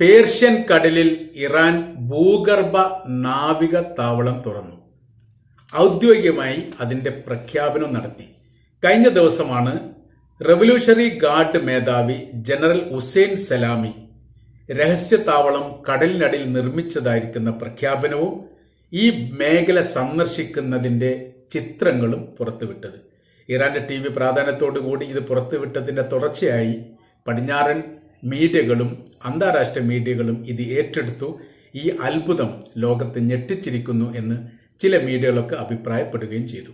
Persian കടലിൽ Iran ഭൂഗർഭ നാവിക താവളം തുറന്നു. ഔദ്യോഗികമായി അതിന്റെ പ്രഖ്യാപനം നടത്തി. കഴിഞ്ഞ ദിവസമാണ് റവല്യൂഷണറി ഗാർഡ് മേധാവി ജനറൽ ഹുസൈൻ സലാമി രഹസ്യ താവളം കടലിനടിയിൽ നിർമ്മിച്ചതായിരിക്കുന്ന പ്രഖ്യാപനവും ഈ മേഖല സന്ദർശിക്കുന്നതിന്റെ ചിത്രങ്ങളും പുറത്തുവിട്ടത്. ഇറാന്റെ ടി വി പ്രാധാന്യത്തോടു കൂടി ഇത് പുറത്തുവിട്ടതിന്റെ തുടർച്ചയായി പടിഞ്ഞാറൻ മീഡിയകളും അന്താരാഷ്ട്ര മീഡിയകളും ഇത് ഏറ്റെടുത്തു. ഈ അത്ഭുതം ലോകത്തെ ഞെട്ടിച്ചിരിക്കുന്നു എന്ന് ചില മീഡിയകളൊക്കെ അഭിപ്രായപ്പെടുകയും ചെയ്തു.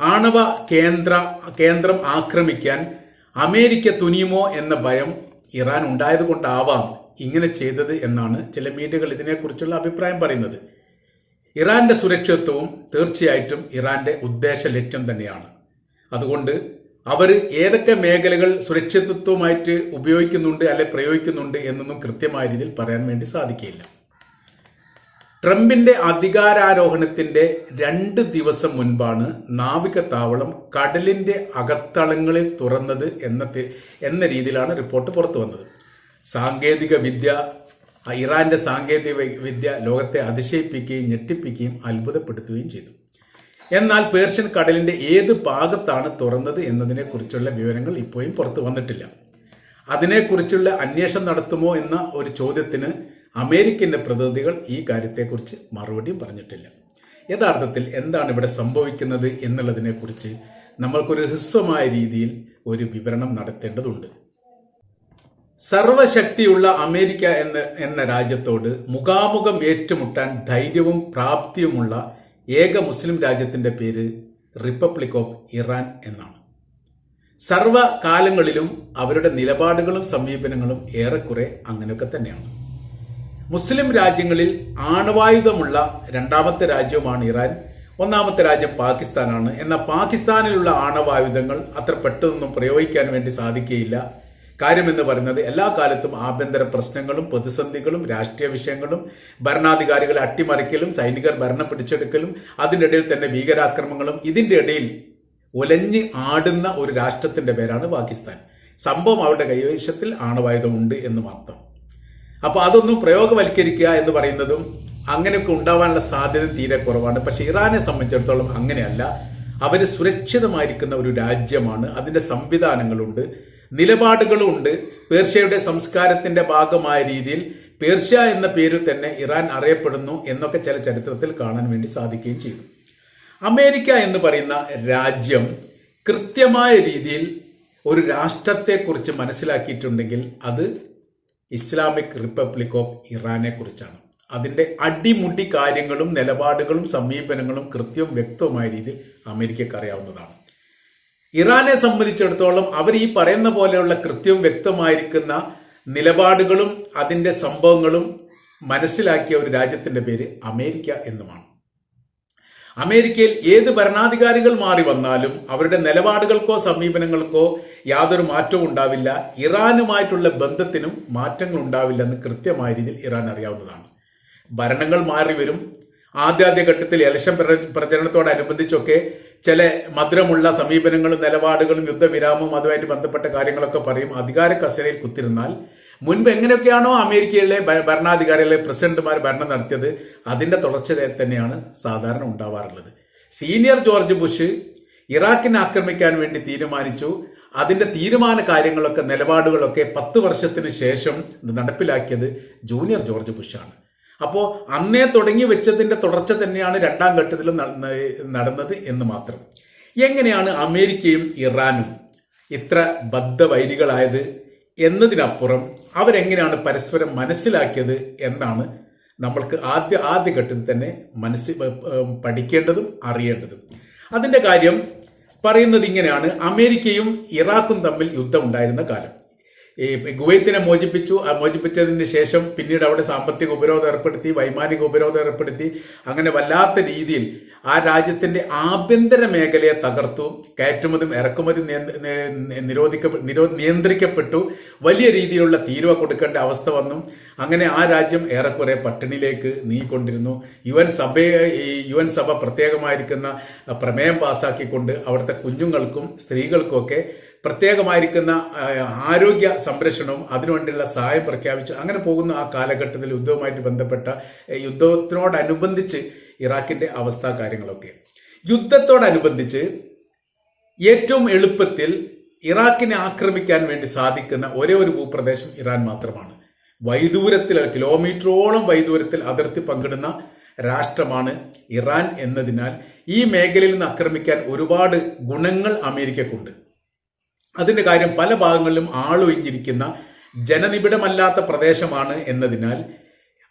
ആണവ കേന്ദ്ര കേന്ദ്രം ആക്രമിക്കാൻ അമേരിക്ക തുനിയുമോ എന്ന ഭയം ഇറാൻ ഉണ്ടായതുകൊണ്ടാവാം ഇങ്ങനെ ചെയ്തത് എന്നാണ് ചില മീഡിയകൾ ഇതിനെക്കുറിച്ചുള്ള അഭിപ്രായം പറയുന്നത്. ഇറാന്റെ സുരക്ഷിതത്വവും തീർച്ചയായിട്ടും ഇറാന്റെ ഉദ്ദേശ ലക്ഷ്യം തന്നെയാണ്. അതുകൊണ്ട് അവർ ഏതൊക്കെ മേഖലകൾ സുരക്ഷിതത്വമായിട്ട് ഉപയോഗിക്കുന്നുണ്ട് അല്ലെ പ്രയോഗിക്കുന്നുണ്ട് എന്നൊന്നും കൃത്യമായ രീതിയിൽ പറയാൻ വേണ്ടി സാധിക്കില്ല ട്രംപിന്റെ അധികാരാരോഹണത്തിന്റെ രണ്ട് ദിവസം മുൻപാണ് നാവിക താവളം കടലിന്റെ അകത്തളങ്ങളിൽ തുറന്നത് എന്ന എന്ന രീതിയിലാണ് റിപ്പോർട്ട് പുറത്തു വന്നത്. സാങ്കേതിക വിദ്യ ഇറാന്റെ സാങ്കേതിക വിദ്യ ലോകത്തെ അതിശയിപ്പിക്കുകയും ഞെട്ടിപ്പിക്കുകയും അത്ഭുതപ്പെടുത്തുകയും ചെയ്തു. എന്നാൽ പേർഷ്യൻ കടലിന്റെ ഏത് ഭാഗത്താണ് തുറന്നത് എന്നതിനെക്കുറിച്ചുള്ള വിവരങ്ങൾ ഇപ്പോഴും പുറത്തു വന്നിട്ടില്ല. അതിനെക്കുറിച്ചുള്ള അന്വേഷണം നടത്തുമോ എന്ന ഒരു ചോദ്യത്തിന് അമേരിക്കന്റെ പ്രതിനിധികൾ ഈ കാര്യത്തെക്കുറിച്ച് മറുപടിയും പറഞ്ഞിട്ടില്ല. യഥാർത്ഥത്തിൽ എന്താണ് ഇവിടെ സംഭവിക്കുന്നത് എന്നുള്ളതിനെക്കുറിച്ച് നമ്മൾക്കൊരു ഹ്രസ്വമായ രീതിയിൽ ഒരു വിവരണം നടത്തേണ്ടതുണ്ട്. സർവശക്തിയുള്ള അമേരിക്ക എന്ന എന്ന രാജ്യത്തോട് മുഖാമുഖം ഏറ്റുമുട്ടാൻ ധൈര്യവും പ്രാപ്തിയുമുള്ള ഏക മുസ്ലിം രാജ്യത്തിന്റെ പേര് റിപ്പബ്ലിക് ഓഫ് ഇറാൻ എന്നാണ്. സർവകാലങ്ങളിലും അവരുടെ നിലപാടുകളും സമീപനങ്ങളും ഏറെക്കുറെ അങ്ങനെയൊക്കെ തന്നെയാണ്. മുസ്ലിം രാജ്യങ്ങളിൽ ആണവായുധമുള്ള രണ്ടാമത്തെ രാജ്യവുമാണ് ഇറാൻ ഒന്നാമത്തെ രാജ്യം പാകിസ്ഥാനാണ്. എന്നാൽ പാകിസ്ഥാനിലുള്ള ആണവായുധങ്ങൾ അത്ര പെട്ടെന്നൊന്നും പ്രയോഗിക്കാൻ വേണ്ടി സാധിക്കുകയില്ല. കാര്യമെന്ന് പറയുന്നത് എല്ലാ കാലത്തും ആഭ്യന്തര പ്രശ്നങ്ങളും പ്രതിസന്ധികളും രാഷ്ട്രീയ വിഷയങ്ങളും ഭരണാധികാരികളെ അട്ടിമറിക്കലും സൈനികർ ഭരണം പിടിച്ചെടുക്കലും അതിന്റെ ഇടയിൽ തന്നെ ഭീകരാക്രമങ്ങളും ഇതിന്റെ ഇടയിൽ ഒലഞ്ഞ് ആടുന്ന ഒരു രാഷ്ട്രത്തിന്റെ പേരാണ് പാകിസ്ഥാൻ. സംഭവം അവരുടെ കൈവശത്തിൽ ആണവായുധമുണ്ട് എന്ന് മാത്രം. അപ്പൊ അതൊന്നും പ്രയോഗവൽക്കരിക്കുക എന്ന് പറയുന്നതും അങ്ങനെയൊക്കെ ഉണ്ടാവാനുള്ള സാധ്യത തീരെ കുറവാണ്. പക്ഷെ ഇറാനെ സംബന്ധിച്ചിടത്തോളം അങ്ങനെയല്ല. അവർ സുരക്ഷിതമായിരിക്കുന്ന ഒരു രാജ്യമാണ്. അതിന്റെ സംവിധാനങ്ങളുണ്ട്. നിലപാടുകളുണ്ട് പേർഷ്യയുടെ സംസ്കാരത്തിന്റെ ഭാഗമായ രീതിയിൽ പേർഷ്യ എന്ന പേരിൽ തന്നെ ഇറാൻ അറിയപ്പെടുന്നു എന്നൊക്കെ ചില ചരിത്രത്തിൽ കാണാൻ വേണ്ടി സാധിക്കുകയും ചെയ്തു. അമേരിക്ക എന്ന് പറയുന്ന രാജ്യം കൃത്യമായ രീതിയിൽ ഒരു രാഷ്ട്രത്തെക്കുറിച്ച് മനസ്സിലാക്കിയിട്ടുണ്ടെങ്കിൽ അത് ഇസ്ലാമിക് റിപ്പബ്ലിക് ഓഫ് ഇറാനെ കുറിച്ചാണ്. അതിന്റെ അടിമുടി കാര്യങ്ങളും നിലപാടുകളും സമീപനങ്ങളും കൃത്യവും വ്യക്തവുമായ രീതിയിൽ അമേരിക്കക്ക് അറിയാവുന്നതാണ്. ഇറാനെ സംബന്ധിച്ചിടത്തോളം അവർ ഈ പറയുന്ന പോലെയുള്ള കൃത്യം വ്യക്തമായിരിക്കുന്ന നിലപാടുകളും അതിന്റെ സംഭവങ്ങളും മനസ്സിലാക്കിയ ഒരു രാജ്യത്തിന്റെ പേര് അമേരിക്ക എന്നുമാണ്. അമേരിക്കയിൽ ഏത് ഭരണാധികാരികൾ മാറി വന്നാലും അവരുടെ നിലപാടുകൾക്കോ സമീപനങ്ങൾക്കോ യാതൊരു മാറ്റവും ഉണ്ടാവില്ല. ഇറാനുമായിട്ടുള്ള ബന്ധത്തിനും മാറ്റങ്ങൾ ഉണ്ടാവില്ലെന്ന് കൃത്യമായ രീതിയിൽ ഇറാൻ അറിയാവുന്നതാണ്. ഭരണങ്ങൾ മാറി വരും. ആദ്യാദ്യ ഘട്ടത്തിൽ ഇലക്ഷൻ പ്ര- പ്രചരണത്തോടനുബന്ധിച്ചൊക്കെ ചില മധുരമുള്ള സമീപനങ്ങളും നിലപാടുകളും യുദ്ധവിരാമവും അതുമായിട്ട് ബന്ധപ്പെട്ട കാര്യങ്ങളൊക്കെ പറയും. അധികാര കസേരയിൽ കുത്തിരുന്നാൽ മുൻപ് എങ്ങനെയൊക്കെയാണോ അമേരിക്കയിലെ ഭരണാധികാരികളെ പ്രസിഡന്റുമാർ ഭരണം നടത്തിയത് അതിന്റെ തുടർച്ച തന്നെയാണ് സാധാരണ ഉണ്ടാവാറുള്ളത്. സീനിയർ ജോർജ് ബുഷ് ഇറാഖിനെ ആക്രമിക്കാൻ വേണ്ടി തീരുമാനിച്ചു. അതിന്റെ തീരുമാന കാര്യങ്ങളൊക്കെ നിലപാടുകളൊക്കെ പത്ത് വർഷത്തിന് ശേഷം നടപ്പിലാക്കിയത് ജൂനിയർ ജോർജ് ബുഷാണ്. അപ്പോൾ അന്നേ തുടങ്ങി വെച്ചതിന്റെ തുടർച്ച തന്നെയാണ് രണ്ടാം ഘട്ടത്തിലും നടന്ന- നടന്നത് എന്ന് മാത്രം. എങ്ങനെയാണ് അമേരിക്കയും ഇറാനും ഇത്ര ബദ്ധവൈരികളായത് എന്നതിനപ്പുറം അവരെങ്ങനെയാണ് പരസ്പരം മനസ്സിലാക്കിയത് എന്നാണ് നമ്മൾക്ക് ആദ്യ ആദ്യ ഘട്ടത്തിൽ തന്നെ മനസ്സിൽ പഠിക്കേണ്ടതും അറിയേണ്ടതും. അതിന്റെ കാര്യം പറയുന്നത് ഇങ്ങനെയാണ്. അമേരിക്കയും ഇറാഖും തമ്മിൽ യുദ്ധമുണ്ടായിരുന്ന കാലം. ഈ കുവൈത്തിനെ മോചിപ്പിച്ചു. ആ മോചിപ്പിച്ചതിന് ശേഷം പിന്നീട് അവിടെ സാമ്പത്തിക ഉപരോധം ഏർപ്പെടുത്തി വൈമാനിക ഉപരോധം ഏർപ്പെടുത്തി. അങ്ങനെ വല്ലാത്ത രീതിയിൽ ആ രാജ്യത്തിന്റെ ആഭ്യന്തര മേഖലയെ തകർത്തു. കയറ്റുമതി ഇറക്കുമതി നിരോധിക്ക നിരോ നിയന്ത്രിക്കപ്പെട്ടു. വലിയ രീതിയിലുള്ള തീരുവ കൊടുക്കേണ്ട അവസ്ഥ വന്നു. അങ്ങനെ ആ രാജ്യം ഏറെക്കുറെ പട്ടിണിയിലേക്ക് നീങ്ങിക്കൊണ്ടിരുന്നു. യു എൻ സഭയെ യു എൻ സഭ പ്രത്യേകമായിരിക്കുന്ന പ്രമേയം പാസാക്കിക്കൊണ്ട് അവിടുത്തെ കുഞ്ഞുങ്ങൾക്കും സ്ത്രീകൾക്കും ഒക്കെ പ്രത്യേകമായിരിക്കുന്ന ആരോഗ്യ സംരക്ഷണവും അതിനുവേണ്ടിയുള്ള സഹായം പ്രഖ്യാപിച്ചു അങ്ങനെ പോകുന്ന ആ കാലഘട്ടത്തിൽ യുദ്ധവുമായിട്ട് ബന്ധപ്പെട്ട യുദ്ധത്തിനോടനുബന്ധിച്ച് ഇറാഖിന്റെ അവസ്ഥ കാര്യങ്ങളൊക്കെ. യുദ്ധത്തോടനുബന്ധിച്ച് ഏറ്റവും എളുപ്പത്തിൽ ഇറാഖിനെ ആക്രമിക്കാൻ വേണ്ടി സാധിക്കുന്ന ഒരേ ഒരു ഭൂപ്രദേശം ഇറാൻ മാത്രമാണ്. വൈദൂരത്തിൽ കിലോമീറ്ററോളം വൈദൂരത്തിൽ അതിർത്തി പങ്കിടുന്ന രാഷ്ട്രമാണ് ഇറാൻ എന്നതിനാൽ ഈ മേഖലയിൽ നിന്ന് ആക്രമിക്കാൻ ഒരുപാട് ഗുണങ്ങൾ അമേരിക്കക്കുണ്ട്. അതിന്റെ കാര്യം പല ഭാഗങ്ങളിലും ആളൊഴിഞ്ഞിരിക്കുന്ന ജനനിബിഡമല്ലാത്ത പ്രദേശമാണ് എന്നതിനാൽ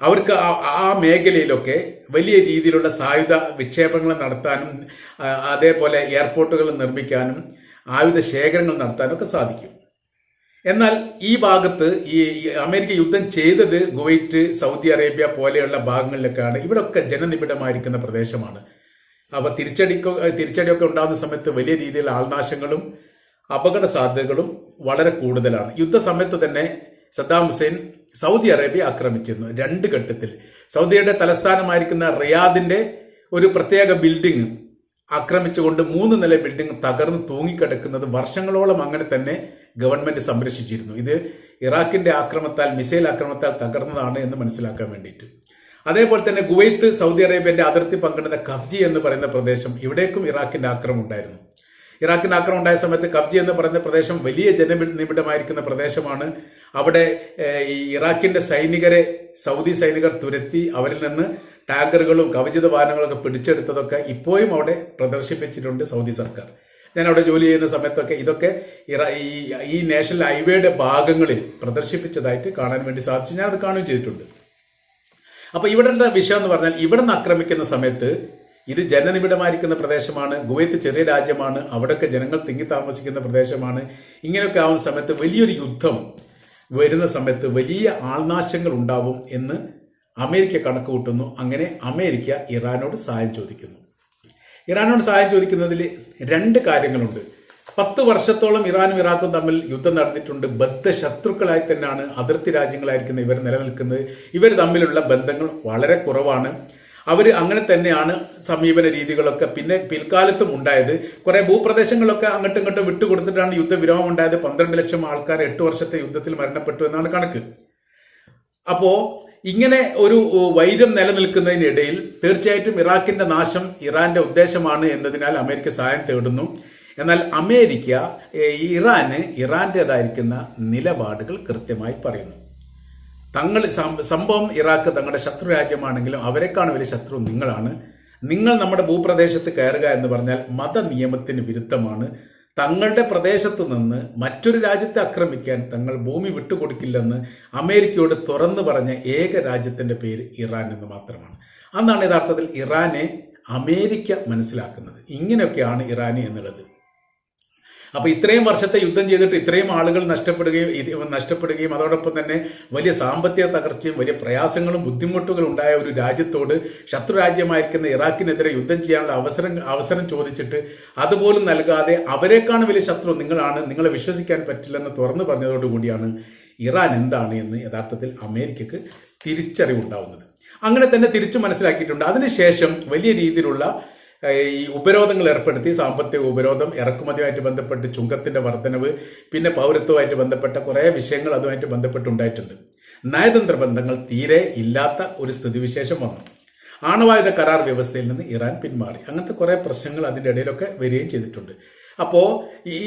അവർക്ക് ആ- മേഖലയിലൊക്കെ വലിയ രീതിയിലുള്ള സായുധ വിക്ഷേപങ്ങൾ നടത്താനും അതേപോലെ എയർപോർട്ടുകൾ നിർമ്മിക്കാനും ആയുധ ശേഖരങ്ങൾ നടത്താനും ഒക്കെ സാധിക്കും. എന്നാൽ ഈ ഭാഗത്ത് ഈ അമേരിക്ക യുദ്ധം ചെയ്തത് ഗുവൈറ്റ് സൗദി അറേബ്യ പോലെയുള്ള ഭാഗങ്ങളിലൊക്കെയാണ്. ഇവിടൊക്കെ ജനനിബിഡമായിരിക്കുന്ന പ്രദേശമാണ്. അപ്പൊ തിരിച്ചടിക്കൊ തിരിച്ചടിയൊക്കെ ഉണ്ടാകുന്ന സമയത്ത് വലിയ രീതിയിലുള്ള ആൾനാശങ്ങളും അപകട സാധ്യതകളും വളരെ കൂടുതലാണ്. യുദ്ധസമയത്ത് തന്നെ സദ്ദാം ഹുസൈൻ സൗദി അറേബ്യ ആക്രമിച്ചിരുന്നു രണ്ട് ഘട്ടത്തിൽ. സൗദിയുടെ തലസ്ഥാനമായിരിക്കുന്ന റിയാദിന്റെ ഒരു പ്രത്യേക ബിൽഡിംഗ് ആക്രമിച്ചുകൊണ്ട് മൂന്ന് നില ബിൽഡിംഗ് തകർന്ന് തൂങ്ങിക്കിടക്കുന്നത് വർഷങ്ങളോളം അങ്ങനെ തന്നെ ഗവൺമെന്റ് സംരക്ഷിച്ചിരുന്നു. ഇത് ഇറാഖിന്റെ ആക്രമത്താൽ മിസൈൽ ആക്രമത്താൽ തകർന്നതാണ് എന്ന് മനസ്സിലാക്കാൻ വേണ്ടിയിട്ട്. അതേപോലെ തന്നെ കുവൈത്ത് സൗദി അറേബ്യന്റെ അതിർത്തി പങ്കിടുന്ന കഫ്ജി എന്ന് പറയുന്ന പ്രദേശം ഇവിടേക്കും ഇറാഖിന്റെ ആക്രമം ഉണ്ടായിരുന്നു. ഇറാഖിന്റെ ആക്രമണം ഉണ്ടായ സമയത്ത് കബ്ജി എന്ന് പറയുന്ന പ്രദേശം വലിയ ജനനിബിഡമായിരിക്കുന്ന പ്രദേശമാണ്. അവിടെ ഈ ഇറാഖിന്റെ സൈനികരെ സൗദി സൈനികർ തുരത്തി അവരിൽ നിന്ന് ടാങ്കറുകളും കവചിത വാഹനങ്ങളൊക്കെ പിടിച്ചെടുത്തതൊക്കെ ഇപ്പോഴും അവിടെ പ്രദർശിപ്പിച്ചിട്ടുണ്ട് സൗദി സർക്കാർ. ഞാൻ അവിടെ ജോലി ചെയ്യുന്ന സമയത്തൊക്കെ ഇതൊക്കെ ഈ ഈ നാഷണൽ ഹൈവേയുടെ ഭാഗങ്ങളിൽ പ്രദർശിപ്പിച്ചതായിട്ട് കാണാൻ വേണ്ടി സാധിച്ചു. ഞാൻ അത് കാണുകയും ചെയ്തിട്ടുണ്ട്. അപ്പൊ ഇവിടുത്തെ വിഷയം എന്ന് പറഞ്ഞാൽ ഇവിടെ നിന്ന് ആക്രമിക്കുന്ന സമയത്ത് ഇത് ജനനിബിഡമായിരിക്കുന്ന പ്രദേശമാണ്. ഗുവൈത്ത് ചെറിയ രാജ്യമാണ്. അവിടെയൊക്കെ ജനങ്ങൾ തിങ്ങി താമസിക്കുന്ന പ്രദേശമാണ്. ഇങ്ങനെയൊക്കെ ആവുന്ന സമയത്ത് വലിയൊരു യുദ്ധം വരുന്ന സമയത്ത് വലിയ ആൾനാശങ്ങൾ ഉണ്ടാവും എന്ന് അമേരിക്ക കണക്ക് കൂട്ടുന്നു. അങ്ങനെ അമേരിക്ക ഇറാനോട് സഹായം ചോദിക്കുന്നു. ഇറാനോട് സഹായം ചോദിക്കുന്നതിൽ രണ്ട് കാര്യങ്ങളുണ്ട്. പത്ത് വർഷത്തോളം ഇറാനും ഇറാഖും തമ്മിൽ യുദ്ധം നടന്നിട്ടുണ്ട്. ബദ്ധ ശത്രുക്കളായി തന്നെയാണ് അതിർത്തി രാജ്യങ്ങളായിരിക്കുന്ന ഇവർ നിലനിൽക്കുന്നത്. ഇവർ തമ്മിലുള്ള ബന്ധങ്ങൾ വളരെ കുറവാണ്. അവർ അങ്ങനെ തന്നെയാണ് സമീപന രീതികളൊക്കെ. പിന്നെ പിൽക്കാലത്തും ഉണ്ടായത് കുറെ ഭൂപ്രദേശങ്ങളൊക്കെ അങ്ങോട്ടും ഇങ്ങോട്ടും വിട്ടുകൊടുത്തിട്ടാണ് യുദ്ധവിരാമം ഉണ്ടായത്. പന്ത്രണ്ട് ലക്ഷം ആൾക്കാർ എട്ട് വർഷത്തെ യുദ്ധത്തിൽ മരണപ്പെട്ടു എന്നാണ് കണക്ക്. അപ്പോ ഇങ്ങനെ ഒരു വൈരം നിലനിൽക്കുന്നതിനിടയിൽ തീർച്ചയായിട്ടും ഇറാഖിന്റെ നാശം ഇറാന്റെ ഉദ്ദേശമാണ് എന്നതിനാൽ അമേരിക്ക സഹായം തേടുന്നു. എന്നാൽ അമേരിക്ക ഇറാന് ഇറാന്റേതായിരിക്കുന്ന നിലപാടുകൾ കൃത്യമായി പറയുന്നു. തങ്ങൾ സംഭവം ഇറാഖ് തങ്ങളുടെ ശത്രു രാജ്യമാണെങ്കിലും അവരെക്കാണ് വലിയ ശത്രു നിങ്ങളാണ്. നിങ്ങൾ നമ്മുടെ ഭൂപ്രദേശത്ത് കയറുക എന്ന് പറഞ്ഞാൽ മത നിയമത്തിന് വിരുദ്ധമാണ്. തങ്ങളുടെ പ്രദേശത്ത് നിന്ന് മറ്റൊരു രാജ്യത്തെ ആക്രമിക്കാൻ തങ്ങൾ ഭൂമി വിട്ടുകൊടുക്കില്ലെന്ന് അമേരിക്കയോട് തുറന്നു പറഞ്ഞ ഏക രാജ്യത്തിന്റെ പേര് ഇറാൻ എന്ന് മാത്രമാണ്. അന്നാണ് യഥാർത്ഥത്തിൽ ഇറാനെ അമേരിക്ക മനസ്സിലാക്കുന്നത്. ഇങ്ങനെയൊക്കെയാണ് ഇറാനി എന്നുള്ളത്. അപ്പൊ ഇത്രയും വർഷത്തെ യുദ്ധം ചെയ്തിട്ട് ഇത്രയും ആളുകൾ നഷ്ടപ്പെടുകയും നഷ്ടപ്പെടുകയും അതോടൊപ്പം തന്നെ വലിയ സാമ്പത്തിക തകർച്ചയും വലിയ പ്രയാസങ്ങളും ബുദ്ധിമുട്ടുകളും ഉണ്ടായ ഒരു രാജ്യത്തോട് ശത്രു രാജ്യമായിരിക്കുന്ന ഇറാഖിനെതിരെ യുദ്ധം ചെയ്യാനുള്ള അവസരം അവസരം ചോദിച്ചിട്ട് അതുപോലും നൽകാതെ അവരെക്കാണ് വലിയ ശത്രു നിങ്ങളാണ് നിങ്ങളെ വിശ്വസിക്കാൻ പറ്റില്ലെന്ന് തുറന്നു പറഞ്ഞതോടുകൂടിയാണ് ഇറാൻ എന്താണ് എന്ന് യഥാർത്ഥത്തിൽ അമേരിക്കക്ക് തിരിച്ചറിവുണ്ടാവുന്നത്. അങ്ങനെ തന്നെ തിരിച്ചു മനസ്സിലാക്കിയിട്ടുണ്ട്. അതിനുശേഷം വലിയ രീതിയിലുള്ള ഈ ഉപരോധങ്ങൾ ഏർപ്പെടുത്തി സാമ്പത്തിക ഉപരോധം ഇറക്കുമതിയുമായിട്ട് ബന്ധപ്പെട്ട് ചുങ്കത്തിന്റെ വർധനവ് പിന്നെ പൗരത്വമായിട്ട് ബന്ധപ്പെട്ട കുറേ വിഷയങ്ങൾ അതുമായിട്ട് ബന്ധപ്പെട്ടുണ്ടായിട്ടുണ്ട്. നയതന്ത്ര ബന്ധങ്ങൾ തീരെ ഇല്ലാത്ത ഒരു സ്ഥിതിവിശേഷം വന്നു. ആണവായുധ കരാർ വ്യവസ്ഥയിൽ നിന്ന് ഇറാൻ പിന്മാറി. അങ്ങനത്തെ കുറേ പ്രശ്നങ്ങൾ അതിന്റെ ഇടയിലൊക്കെ വരികയും ചെയ്തിട്ടുണ്ട്. അപ്പോൾ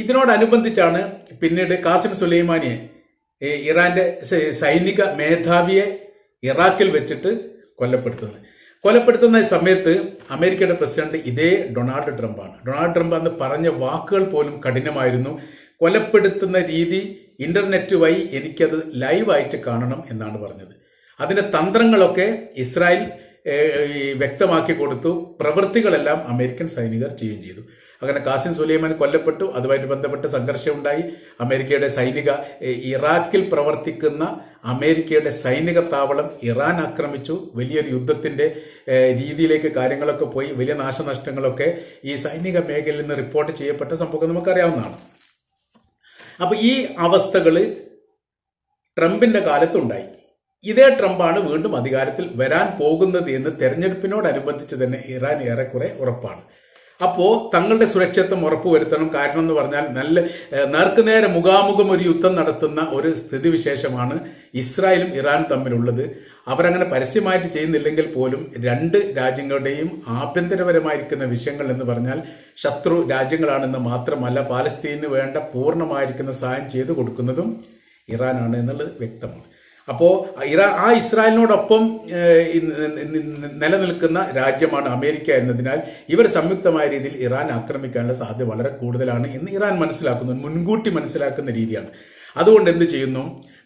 ഇതിനോടനുബന്ധിച്ചാണ് പിന്നീട് കാസിം സുലൈമാനിയെ ഇറാന്റെ സൈനിക മേധാവിയെ ഇറാഖിൽ വെച്ചിട്ട് കൊല്ലപ്പെടുത്തുന്നത്. കൊലപ്പെടുത്തുന്ന സമയത്ത് അമേരിക്കയുടെ പ്രസിഡന്റ് ഇതേ ഡൊണാൾഡ് ട്രംപാണ്. ഡൊണാൾഡ് ട്രംപ് അന്ന് പറഞ്ഞ വാക്കുകൾ പോലും കഠിനമായിരുന്നു. കൊലപ്പെടുത്തുന്ന രീതി ഇന്റർനെറ്റ് വഴി എനിക്കത് ലൈവായിട്ട് കാണണം എന്നാണ് പറഞ്ഞത്. അതിന്റെ തന്ത്രങ്ങളൊക്കെ ഇസ്രായേൽ വ്യക്തമാക്കി കൊടുത്തു. പ്രവൃത്തികളെല്ലാം അമേരിക്കൻ സൈനികർ ചെയ്യുകയും ചെയ്തു. അങ്ങനെ കാസിം സുലൈമാൻ കൊല്ലപ്പെട്ടു. അതുമായിട്ട് ബന്ധപ്പെട്ട് സംഘർഷമുണ്ടായി. അമേരിക്കയുടെ സൈനിക ഇറാഖിൽ പ്രവർത്തിക്കുന്ന അമേരിക്കയുടെ സൈനിക താവളം ഇറാൻ ആക്രമിച്ചു. വലിയൊരു യുദ്ധത്തിന്റെ രീതിയിലേക്ക് കാര്യങ്ങളൊക്കെ പോയി. വലിയ നാശനഷ്ടങ്ങളൊക്കെ ഈ സൈനിക മേഖലയിൽ നിന്ന് റിപ്പോർട്ട് ചെയ്യപ്പെട്ട സംഭവം നമുക്കറിയാവുന്നതാണ്. അപ്പൊ ഈ അവസ്ഥകൾ ട്രംപിന്റെ കാലത്തുണ്ടായി. ഇതേ ട്രംപാണ് വീണ്ടും അധികാരത്തിൽ വരാൻ പോകുന്നത് എന്ന് തെരഞ്ഞെടുപ്പിനോടനുബന്ധിച്ച് തന്നെ ഇറാൻ ഏറെക്കുറെ ഉറപ്പാണ്. അപ്പോ തങ്ങളുടെ സുരക്ഷിതത്വം ഉറപ്പുവരുത്തണം. കാരണം എന്ന് പറഞ്ഞാൽ നല്ല നേർക്കുനേരെ മുഖാമുഖം ഒരു യുദ്ധം നടത്തുന്ന ഒരു സ്ഥിതിവിശേഷമാണ് ഇസ്രായേലും ഇറാനും തമ്മിലുള്ളത്. അവരങ്ങനെ പരസ്യമായിട്ട് ചെയ്യുന്നില്ലെങ്കിൽ പോലും രണ്ട് രാജ്യങ്ങളുടെയും ആഭ്യന്തരപരമായിരിക്കുന്ന വിഷയങ്ങൾ എന്ന് പറഞ്ഞാൽ ശത്രു രാജ്യങ്ങളാണെന്ന് മാത്രമല്ല പാലസ്തീന് വേണ്ട പൂർണമായിരിക്കുന്ന സഹായം ചെയ്തു കൊടുക്കുന്നതും ഇറാനാണ് എന്നുള്ളത് വ്യക്തമാണ്. അപ്പോൾ ഇറാ ആ ഇസ്രായേലിനോടൊപ്പം നിലനിൽക്കുന്ന രാജ്യമാണ് അമേരിക്ക എന്നതിനാൽ ഇവർ സംയുക്തമായ രീതിയിൽ ഇറാൻ ആക്രമിക്കാനുള്ള സാധ്യത വളരെ കൂടുതലാണ് എന്ന് ഇറാൻ മനസ്സിലാക്കുന്നു മുൻകൂട്ടി മനസ്സിലാക്കുന്ന രീതിയാണ്. അതുകൊണ്ട് എന്ത് ചെയ്യുന്നു?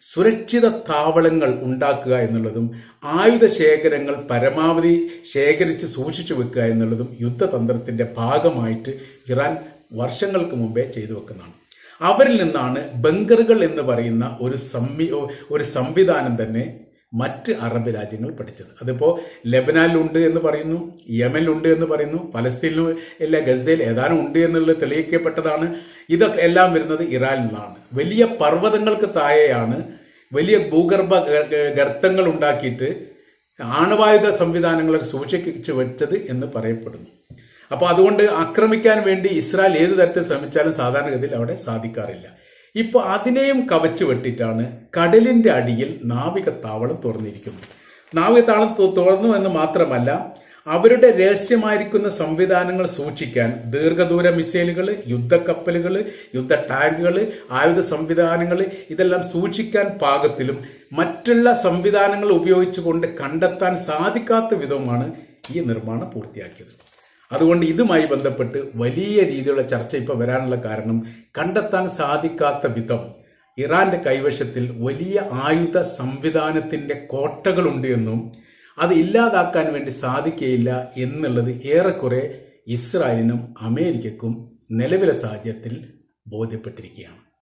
സുരക്ഷിത താവളങ്ങൾ ഉണ്ടാക്കുക എന്നുള്ളതും ആയുധ ശേഖരങ്ങൾ പരമാവധി ശേഖരിച്ച് സൂക്ഷിച്ചു വെക്കുക എന്നുള്ളതും യുദ്ധതന്ത്രത്തിന്റെ ഭാഗമായിട്ട് ഇറാൻ വർഷങ്ങൾക്ക് മുമ്പേ ചെയ്തു വെക്കുന്നതാണ്. അവരിൽ നിന്നാണ് ബങ്കറുകൾ എന്ന് പറയുന്ന ഒരു സംവി ഒരു സംവിധാനം തന്നെ മറ്റ് അറബ് രാജ്യങ്ങൾ പഠിച്ചത്. അതിപ്പോൾ ഉണ്ട് എന്ന് പറയുന്നു യമനിലുണ്ട് എന്ന് പറയുന്നു പലസ്തീനിലും എല്ലാ ഗസയിൽ ഏതാനും ഉണ്ട് എന്നുള്ളത് തെളിയിക്കപ്പെട്ടതാണ്. ഇതൊക്കെ എല്ലാം വരുന്നത് ഇറാനിൽ നിന്നാണ്. വലിയ പർവതങ്ങൾക്ക് താഴെയാണ് വലിയ ഭൂഗർഭ ഗർത്തങ്ങൾ ഉണ്ടാക്കിയിട്ട് ആണവായുധ സംവിധാനങ്ങളൊക്കെ സൂക്ഷിച്ചു വെച്ചത് എന്ന് പറയപ്പെടുന്നു. അപ്പോൾ അതുകൊണ്ട് ആക്രമിക്കാൻ വേണ്ടി ഇസ്രായേൽ ഏത് തരത്തിൽ ശ്രമിച്ചാലും സാധാരണഗതിയിൽ അവിടെ സാധിക്കാറില്ല. ഇപ്പോൾ അതിനെയും കവച്ചു വെട്ടിട്ടാണ് കടലിന്റെ അടിയിൽ നാവിക താവളം തുറന്നിരിക്കുന്നത്. നാവിക താവളം തുറന്നു എന്ന് മാത്രമല്ല അവരുടെ രഹസ്യമായിരിക്കുന്ന സംവിധാനങ്ങൾ സൂക്ഷിക്കാൻ ദീർഘദൂര മിസൈലുകൾ യുദ്ധക്കപ്പലുകൾ യുദ്ധ ടാങ്കുകൾ ആയുധ സംവിധാനങ്ങൾ ഇതെല്ലാം സൂക്ഷിക്കാൻ പാകത്തിലും മറ്റുള്ള സംവിധാനങ്ങൾ ഉപയോഗിച്ചുകൊണ്ട് കണ്ടെത്താൻ സാധിക്കാത്ത വിധവുമാണ് ഈ നിർമ്മാണം പൂർത്തിയാക്കിയത്. അതുകൊണ്ട് ഇതുമായി ബന്ധപ്പെട്ട് വലിയ രീതിയിലുള്ള ചർച്ച ഇപ്പോൾ വരാനുള്ള കാരണം കണ്ടെത്താൻ സാധിക്കാത്ത വിധം ഇറാന്റെ കൈവശത്തിൽ വലിയ ആയുധ സംവിധാനത്തിന്റെ കോട്ടകളുണ്ട് എന്നും അത് ഇല്ലാതാക്കാൻ വേണ്ടി സാധിക്കുകയില്ല എന്നുള്ളത് ഏറെക്കുറെ ഇസ്രായേലിനും അമേരിക്കക്കും നിലവിലെ സാഹചര്യത്തിൽ ബോധ്യപ്പെട്ടിരിക്കുകയാണ്.